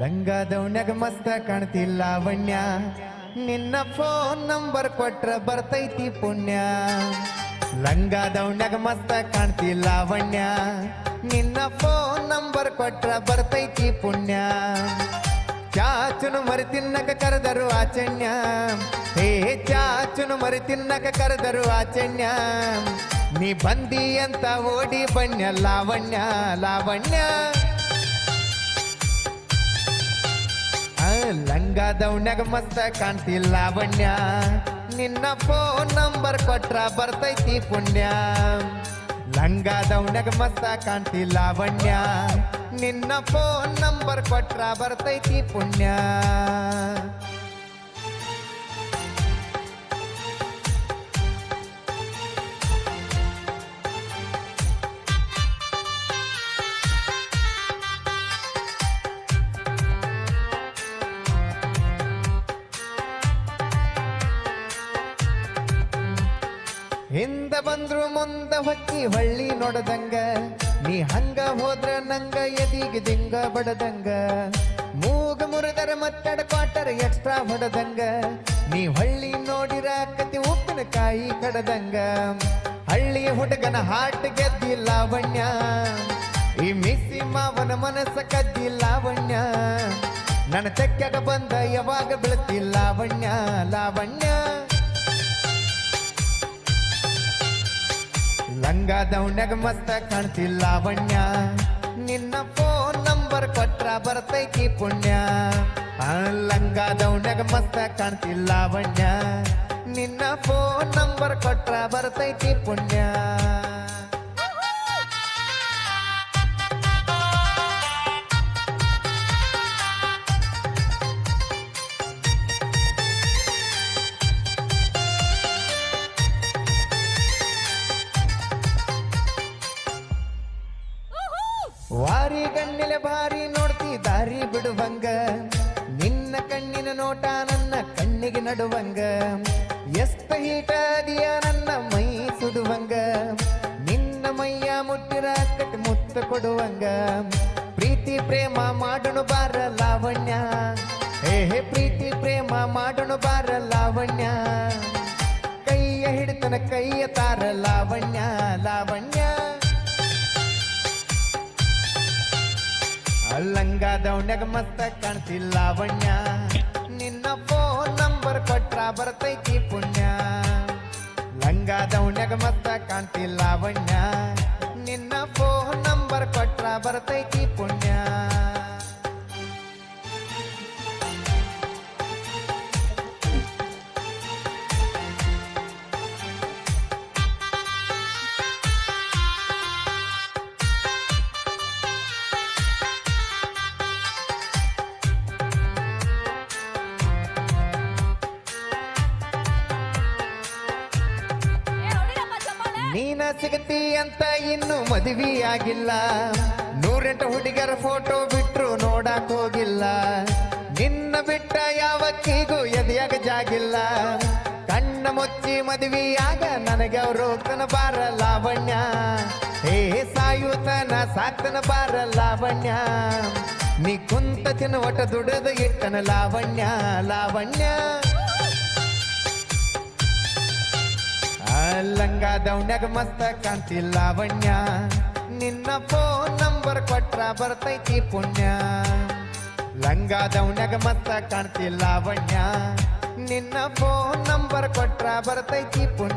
ಲಂಗಾದವನ್ಯಾಗ ಮಸ್ತ ಕಾಣ್ತಿಲ್ಲ ಲಾವಣ್ಯ ನಿನ್ನ ಫೋನ್ ನಂಬರ್ ಕೊಟ್ರ ಬರ್ತೈತಿ ಪುಣ್ಯ. ಲಂಗಾದವನ್ಯಾಗ ಮಸ್ತ ಕಾಣ್ತಿಲ್ಲ ಲಾವಣ್ಯ ನಿನ್ನ ಫೋನ್ ನಂಬರ್ ಕೊಟ್ರ ಬರ್ತೈತಿ ಪುಣ್ಯ. ಚಾಚುನು ಮರಿ ತಿನ್ನಕ ಕರೆದರು ಆಚಣ್ಯ. ಹೇ ಚಾಚುನು ಮರಿ ತಿನ್ನಕ ಕರೆದರು ಆಚಣ್ಯ. ನೀ ಬಂದಿ ಅಂತ ಓಡಿ ಬಣ್ಣ ಲಾವಣ್ಯ ಲಾವಣ್ಯ. ಲಂಗ ದೌಣ್ಯಾಗ ಮಸ್ತ ಕಾಣ್ತಿ ಲಾವಣ್ಯ. ನಿನ್ನ ಫೋನ್ ನಂಬರ್ ಕೊಟ್ರ ಬರ್ತೈತಿ ಪುಣ್ಯ. ಲಂಗಾದವನ್ಯಾಗ ಮಸ್ತ ಕಾಣ್ತಿ ಲಾವಣ್ಯ. ನಿನ್ನ ಫೋನ್ ನಂಬರ್ ಕೊಟ್ರ ಬರ್ತೈತಿ ಪುಣ್ಯ ಹಿಂದ ಬಂದ್ರು ಮುಂದ ಹೊಕ್ಕಿ ಹೊಳ್ಳಿ ನೋಡದಂಗ ನೀ ಹಂಗ ಹೋದ್ರ ನಂಗ ಎದಿಗೆ ದಿಂಗ ಬಡದಂಗ. ಮೂಗ ಮುರಿದರ ಮತ್ತಡ ಕ್ವಾಟರ್ ಎಕ್ಸ್ಟ್ರಾ ಹೊಡದಂಗ. ನೀ ಹೊಳ್ಳಿ ನೋಡಿರ ಕತಿ ಉಪ್ಪಿನಕಾಯಿ ಕಡದಂಗ. ಹಳ್ಳಿ ಹುಡುಗನ ಹಾಟ್ ಗೆದ್ದಿ ಲಾವಣ್ಯ. ಈ ಮಿಸ್ಸಿ ಮಾವನ ಮನಸ್ಸ ಕದ್ದಿ ಲಾವಣ್ಯ. ನನ್ನ ತೆಕ್ಕಾಗ ಬಂದ ಯಾವಾಗ ಬೀಳ್ತಿ ಲಾವಣ್ಯ ಲಾವಣ್ಯ. ಲಂಗಾದವನ್ಯಾಗ ಮಸ್ತ ಕಾಣ್ತಿಲ್ಲ ಬಣ್ಣ ನಿನ್ನ ಫೋನ್ ನಂಬರ್ ಕೊಟ್ರ ಬರ್ತೈತಿ ಪುಣ್ಯ. ಲಂಗಾದವನ್ಯಾಗ ಮಸ್ತ ಕಾಣ್ತಿಲ್ಲ ಬಣ್ಣ ನಿನ್ನ ಫೋನ್ ನಂಬರ್ ಕೊಟ್ರ ಬರ್ತೈತಿ ಪುಣ್ಯ. ವಾರಿ ಕಣ್ಣಿಲೆ ಭಾರಿ ನೋಡ್ತಿ, ದಾರಿ ಬಿಡುವಂಗ. ನಿನ್ನ ಕಣ್ಣಿನ ನೋಟ ನನ್ನ ಕಣ್ಣಿಗೆ ನಡುವಂಗ. ಎಷ್ಟ ಹೀಟಾದಿಯ ನನ್ನ ಮೈ ಸುಡುವಂಗ. ನಿನ್ನ ಮೈಯ ಮುಟ್ಟಿರ ಕಟ್ ಮುತ್ತ ಕೊಡುವಂಗ. ಪ್ರೀತಿ ಪ್ರೇಮ ಮಾಡಣು ಬಾರ ಲಾವಣ್ಯ. ಹೇ ಹೇ, ಪ್ರೀತಿ ಪ್ರೇಮ ಮಾಡಣು ಬಾರ ಲಾವಣ್ಯ. ಕೈಯ ಹಿಡಿತನ ಕೈಯ ತಾರ ಲಾವಣ್ಯ ಲಾವಣ್ಯ. ಅಲ್ಲಂಗಾದವನ್ಯಾಗ ಮಸ್ತ ಕಾಣ್ತಿಲ್ಲ ಬಣ್ಣ ನಿನ್ನ ಫೋನ್ ನಂಬರ್ ಕೊಟ್ರ ಬರ್ತೈತಿ ಪುಣ್ಯ. ಲಂಗಾದವನ್ಯಾಗ ಮಸ್ತ ಕಾಣ್ತಿಲ್ಲ ಬಣ್ಣ ನಿನ್ನ ಫೋನ್ ನಂಬರ್ ಕೊಟ್ರ ಬರ್ತೈತಿ ಪುಣ್ಯ. ನೀನ ಸಿಗತಿ ಅಂತ ಇನ್ನು ಮದುವೆ ಆಗಿಲ್ಲ ನೂರೆಂಟು ಹುಡುಗರ ಫೋಟೋ ಬಿಟ್ರು ನೋಡಕ್ ಹೋಗಿಲ್ಲ. ನಿನ್ನ ಬಿಟ್ಟ ಯಾವಕ್ಕಿಗೂ ಎದೆಯಾಗ ಜಾಗಿಲ್ಲ. ಕಣ್ಣ ಮುಚ್ಚಿ ಮದುವೆಯಾಗ ನನಗೆ ಅವರು ಹೋಗ್ತಾನ ಬಾರ ಲಾವಣ್ಯ. ಹೇ ಸಾಯುತನ ಸಾಕ್ತನ ಬಾರ ಲಾವಣ್ಯ. ನೀ ಕುಂತ ತಿನ್ನ ಒಟ ದುಡದ ಇಟ್ಟನ ಲಾವಣ್ಯ ಲಾವಣ್ಯ. ಲಂಗಾದವನ್ಯಾಗ ಮಸ್ತ ಕಾಣ್ತಿಲ್ಲ ಲಾವಣ್ಯ. ನಿನ್ನ ಫೋನ್ ನಂಬರ್ ಕೊಟ್ರ ಬರ್ತೈತಿ ಪುಣ್ಯ. ಲಂಗಾದವನ್ಯಾಗ ಮಸ್ತ ಕಾಣ್ತಿಲ್ಲ ಲಾವಣ್ಯ. ನಿನ್ನ ಫೋನ್ ನಂಬರ್ ಕೊಟ್ರ ಬರ್ತೈತಿ ಪುಣ್ಯ.